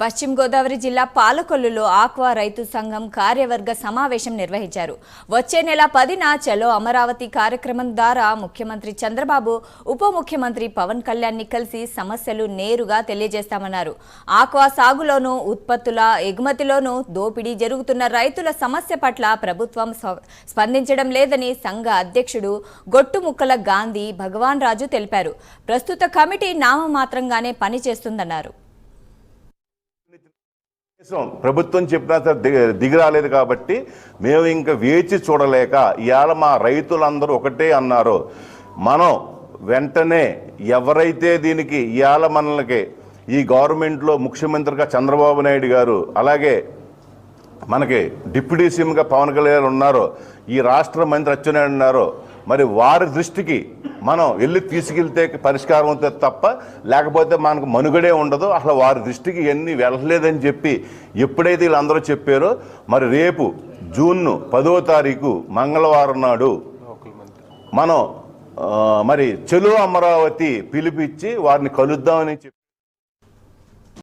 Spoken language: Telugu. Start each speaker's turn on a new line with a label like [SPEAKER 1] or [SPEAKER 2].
[SPEAKER 1] పశ్చిమ గోదావరి జిల్లా పాలకొల్లులో ఆక్వా రైతు సంఘం కార్యవర్గ సమావేశం నిర్వహించారు. వచ్చే నెల పదిన చలో అమరావతి కార్యక్రమం ద్వారా ముఖ్యమంత్రి చంద్రబాబు ఉప ముఖ్యమంత్రి పవన్ కళ్యాణ్ని కలిసి సమస్యలు నేరుగా తెలియజేస్తామన్నారు. ఆక్వా సాగులోనూ ఉత్పత్తుల ఎగుమతిలోనూ దోపిడీ జరుగుతున్న రైతుల సమస్య పట్ల ప్రభుత్వం స్పందించడం లేదని సంఘ అధ్యక్షుడు గొట్టుముక్కల గాంధీ భగవాన్ రాజు తెలిపారు. ప్రస్తుత కమిటీ నామమాత్రంగానే పనిచేస్తుందన్నారు.
[SPEAKER 2] ప్రభుత్వం చెప్పినా సరే దిగ దిగి రాలేదు కాబట్టి మేము ఇంకా వేచి చూడలేక ఇవాళ మా రైతులందరూ ఒకటే అన్నారు. మనం వెంటనే ఎవరైతే దీనికి ఇవాళ మనలకి ఈ గవర్నమెంట్లో ముఖ్యమంత్రిగా చంద్రబాబు నాయుడు గారు అలాగే మనకి డిప్యూటీ సీఎంగా పవన్ కళ్యాణ్ ఉన్నారు ఈ రాష్ట్ర మంత్రి అచ్చెన్నాయుడు ఉన్నారు మరి వారి దృష్టికి మనం వెళ్ళి తీసుకెళ్తే పరిష్కారం అవుతుంది తప్ప లేకపోతే మనకు మనుగడే ఉండదు. అసలు వారి దృష్టికి ఇవన్నీ వెళ్ళలేదని చెప్పి ఎప్పుడైతే వీళ్ళందరూ చెప్పారో మరి రేపు జూన్ పదో తారీఖు మంగళవారం నాడు మనం మరి చెలు అమరావతి పిలిపిచ్చి వారిని కలుద్దామని చెప్పి